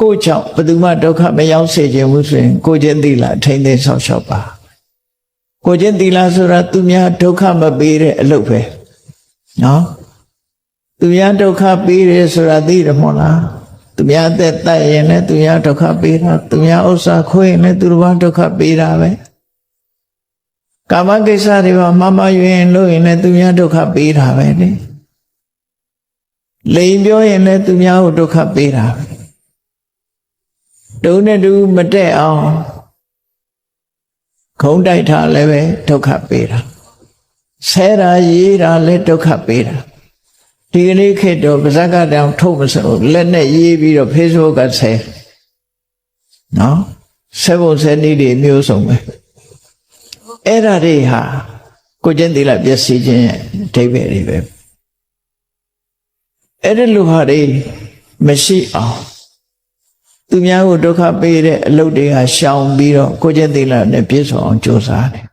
ကိုယ့်ကြောင့်ဘယ်သူမှဒုက္ခမရောက်စေခြင်းဘူးဆိုရင်ကိုယ်ချင်းသီလထိမ့်သိမ်းဆောင်ရှောက်ပါကိုယ်ချင်းသီလဆိုတာသူများဒုက္ခမပေးတဲ့အလုပ်ပဲနော်သူများဒုက္ခပေးတယ်ဆိုတာသိတယ်မဟုတ်လားသူများအသက်တတ်ရင်လည်းသူများဒုက္ခပေးတာသူများဥစ္စာခွေးရင်လည်းသူတို့ဘာဒုက္ခပေးတာပဲကာမကိစ္စတွေမှာမမယွင်လို့ရင်လည်းသူများဒုက္ခပေးတာပဲလေလိန်ပြောရင်လည်းသူများကိုဒုက္ခပေးတာပဲ တုံးနဲ့တူမတက်အောင်ခုံးတိုက်ထားလည်းပဲဒုက္ခပေးတာဆဲတာရေးတာလည်းဒုက္ခပေးတာဒီကနေ့ခေတ်တော့ပါဇက်ကတောင်ထုတ်မစို့လက်နဲ့ရေးပြီးတော့ Facebook ကဆဲနော်ဆဲဖို့ဆဲနည်းတွေမျိုးစုံပဲအဲ့ဒါတွေဟာကိုကျင့်သီလပျက်စီးခြင်းရဲ့အဓိပ္ပာယ်တွေပဲအဲ့ဒီလိုဟာတွေမရှိအောင် သူများကိုဒုက္ခပေးတဲ့အလုပ်တွေကရှောင်ပြီးတော့ကိုကျင့်သီလနဲ့ပြည့်စုံအောင်ကြိုးစားတယ်